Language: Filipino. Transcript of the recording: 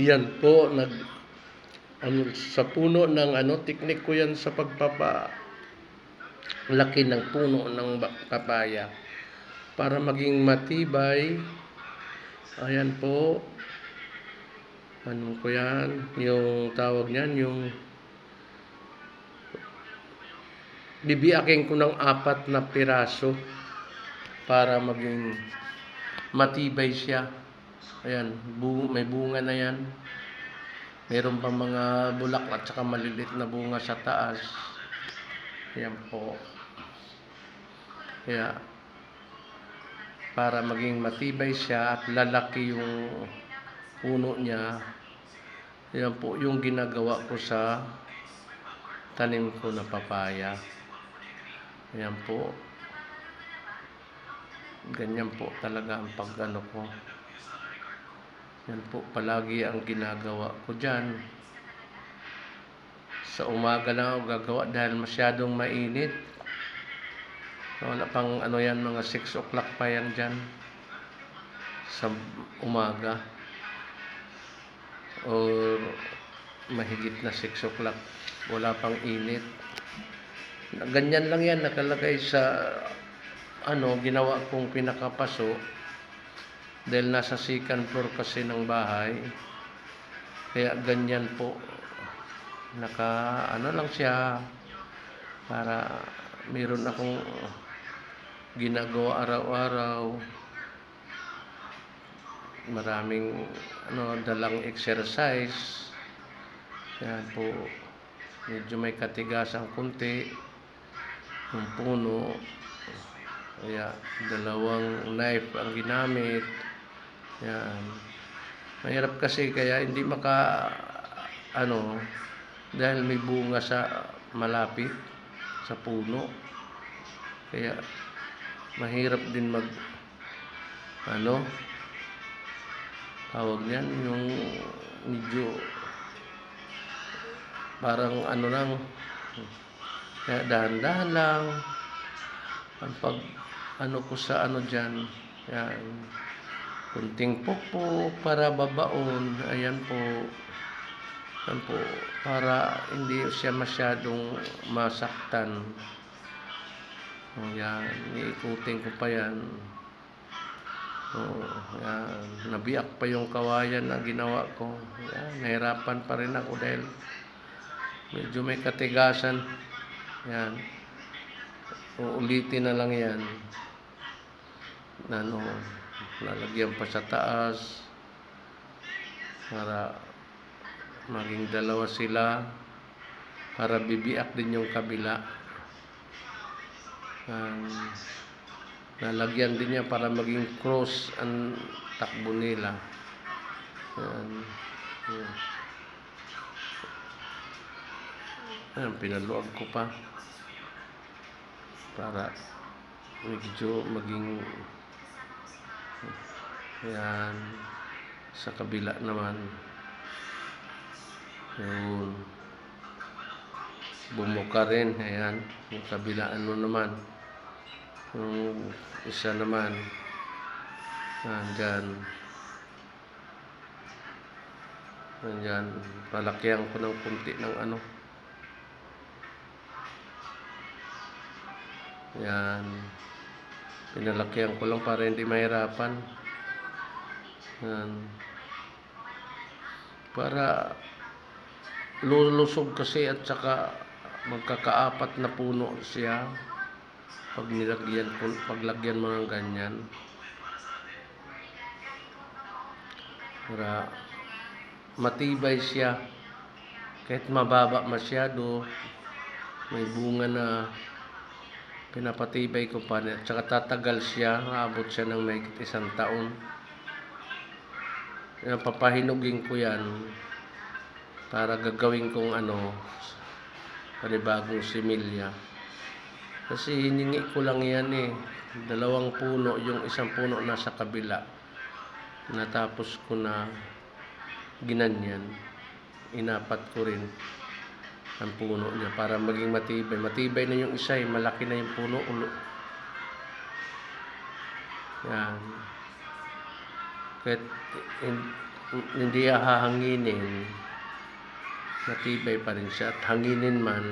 Yan po, nag, ano, sa puno ng ano, teknik ko yan sa pagpapa laki ng puno ng papaya para maging matibay. Ayan po. Ano ko yan? Yung tawag niyan, yung bibiyakin ko ng apat na piraso para maging matibay siya. Ayan, bu may bunga na yan. Meron pa mga bulak at saka malilit na bunga sa taas. Ayan po. Kaya, para maging matibay siya at lalaki yung puno niya, yan po yung ginagawa ko sa tanim ko na papaya. Ayan po. Ganyan po talaga ang pagano ko. Yan po palagi ang ginagawa ko dyan. Sa umaga lang ako gagawa dahil masyadong mainit. Wala pang ano yan, mga 6 o'clock pa yan dyan. Sa umaga. Or mahigit na 6 o'clock. Wala pang init. Ganyan lang yan, nakalagay sa ano, ginawa kong pinakapaso. Dahil nasa second floor kasi ng bahay. Kaya ganyan po. Naka, ano lang siya. Para meron akong ginagawa araw-araw. Maraming ano, dalang exercise. Yan po. Medyo may katigasan kunti. Yung puno. Kaya dalawang knife ang ginamit. Yan. Mahirap kasi kaya hindi maka ano dahil may bunga sa malapit sa puno. Kaya mahirap din mag ano tawag niyan yung medyo parang ano lang kaya dahan-dahan lang ang pag ano ko sa ano dyan yan kunting popo para babaon ayan po yan po para hindi siya masyadong masaktan o yan iikutin ko pa yan Oo, yan. Nabiyak pa yung kawayan na ginawa ko. Yan, nahirapan pa rin ako dahil medyo may katigasan. Yan. Uulitin na lang yan. Ano, lalagyan pa sa taas para maging dalawa sila para bibiak din yung kabila. Yan. Nalagyan din niya para maging cross ang takbo nila. Yan. Yan. Yan, pinaluag ko pa. Para medyo maging yan. Sa kabila naman. Yun. Bumuka rin. Ayan. Yung kabila ano naman. Yung isa naman. Nandyan. Nandyan. Palakyan ko ng kunti ng ano. Yan pinalakyan ko lang para hindi mahirapan. Yan. Para lulusog kasi at saka magkakaapat na puno siya pag nilagyan paglagyan mo ng ganyan. Para matibay siya. Kahit mababa masyado may bunga na pinapatibay ko pa at saka tatagal siya. Aabot siya ng may isang taon. Papahinugin ko yan para gagawin kong ano panibagong similya. Kasi hiningi ko lang yan eh. Dalawang puno. Yung isang puno nasa kabila. Natapos ko na ginanyan. Inapat ko rin ang puno niya para maging matibay. Matibay na yung isa eh. Malaki na yung puno ulo. Yan. Kahit hin- hindi hahanginin, matibay pa rin siya. At hanginin man,